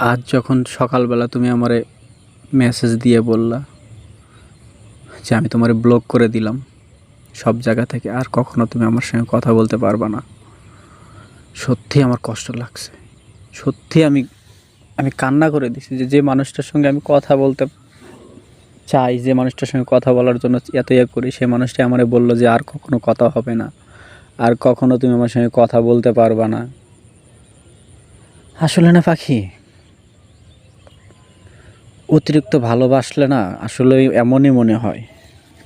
আজ যখন সকালবেলা তুমি আমারে মেসেজ দিয়ে বললা যে আমি তোমারে ব্লক করে দিলাম, সব জায়গা থেকে আর কখনো তুমি আমার সঙ্গে কথা বলতে পারবা না। সত্যি আমার কষ্ট লাগছে। সত্যি আমি আমি কান্না করে দিছি যে যে মানুষটার সঙ্গে আমি কথা বলতে চাই, যে মানুষটার সঙ্গে কথা বলার জন্য এত ইয়ে করি সে মানুষটাই আমারে বলল যে আর কখনো কথা হবে না, আর কখনো তুমি আমার সঙ্গে কথা বলতে পারবা না। আসলে না পাখি অতিরিক্ত ভালোবাসলে না আসলে এমনই মনে হয়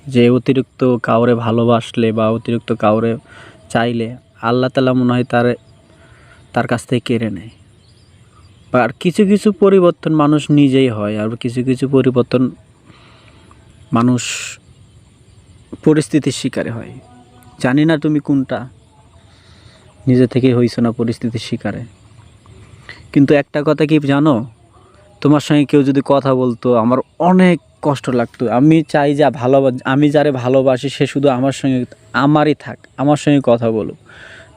যে অতিরিক্ত কাউরে ভালোবাসলে বা অতিরিক্ত কাউরে চাইলে আল্লাহ তালা মনে হয় তার তার কাছ থেকে কেড়ে নেয়। আর কিছু কিছু পরিবর্তন মানুষ নিজেই হয় আর কিছু কিছু পরিবর্তন মানুষ পরিস্থিতির শিকারে হয়। জানি না তুমি কোনটা, নিজে থেকেই হইছো না পরিস্থিতির শিকারে। কিন্তু একটা কথা কি জানো? তোমার সঙ্গে কেউ যদি কথা বলতো, আমার অনেক কষ্ট লাগতো। আমি চাই যা ভালো আমি যারে ভালোবাসি, সে শুধু আমার সঙ্গে, আমারই থাক, আমার সঙ্গে কথা বলুক।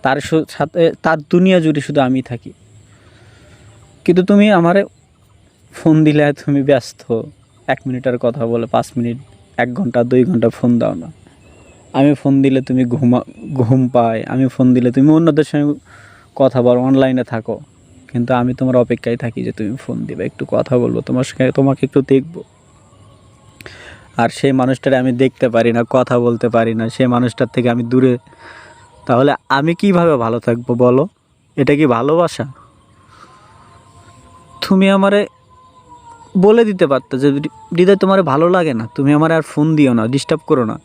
তার সাথে, তার দুনিয়া জুড়ে শুধু আমি থাকি। কিন্তু তুমি আমারে ফোন দিলে তুমি ব্যস্ত। এক মিনিটের কথা বলে, পাঁচ মিনিট, এক ঘণ্টা, দুই ঘণ্টা ফোন দাও না। আমি ফোন দিলে তুমি ঘুমা, ঘুম পায়। আমি ফোন দিলে তুমি অন্যদের সঙ্গে কথা বলো অনলাইনে থাকো। কিন্তু আমি তোমার অপেক্ষায় থাকি যে তুমি ফোন দিবে, একটু কথা বলব, তোমার সঙ্গে তোমাকে একটু দেখব। আর সেই মানুষটারে আমি দেখতে পারি না, কথা বলতে পারি না, সেই মানুষটার থেকে আমি দূরে। তাহলে আমি কীভাবে ভালো থাকব বলো? এটা কি ভালোবাসা? তুমি আমারে বলে দিতে পারতো যে, হৃদয় তোমার ভালো লাগে না, তুমি আমার আর ফোন দিও না ডিস্টার্ব করো না।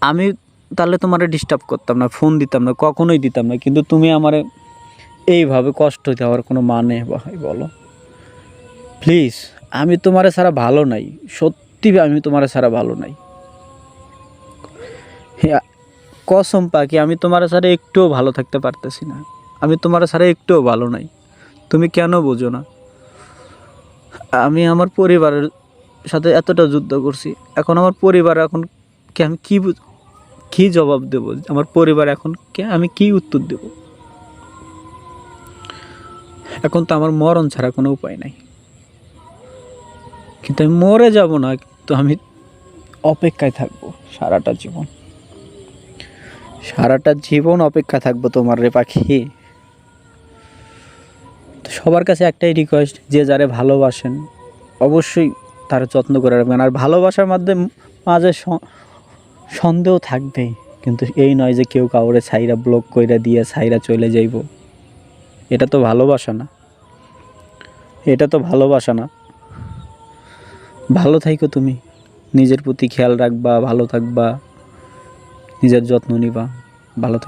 আমি তাহলে তোমারে ডিস্টার্ব করতাম না, ফোন দিতাম না, কখনোই দিতাম না, কিন্তু তুমি আমারে এইভাবে কষ্ট দেওয়ার কোনো মানে হয় বলো। প্লিজ আমি তোমারে ছাড়া ভালো নাই। সত্যি আমি তোমারে ছাড়া ভালো নাই। কসম পাখি, আমি তোমার ছাড়া একটুও ভালো থাকতে পারতেছি না। আমি তোমার ছাড়া একটুও ভালো নাই। তুমি কেন বোঝো না? আমি আমার পরিবারের সাথে এতটা যুদ্ধ করছি। এখন আমার পরিবার এখন কে আমি কী কী জবাব দেবো? আমার পরিবার এখন কে আমি কী উত্তর দেব? এখন তো আমার মরণ ছাড়া কোনো উপায় নাই। কিন্তু আমি মরে যাব না তো আমি অপেক্ষায় থাকব সারাটা জীবন। সারাটা জীবন অপেক্ষা থাকব তোমার রে পাখি। সবার কাছে একটাই রিকোয়েস্ট যে যারে ভালোবাসেন, অবশ্যই তার যত্ন করে রাখবেন। আর ভালোবাসার মাধ্যমে মাঝে সন্দেহ থাকবেই, কিন্তু এই নয় যে কেউ কাউরে ছাইরা ব্লক কইরা দিয়ে ছাইরা চলে যাইব। এটা তো ভালোবাসা না। এটা তো ভালোবাসা না। ভালো থাইকো তুমি। নিজের প্রতি খেয়াল রাখবা, ভালো থাকবা। নিজের যত্ন নিবা। ভালো থাকো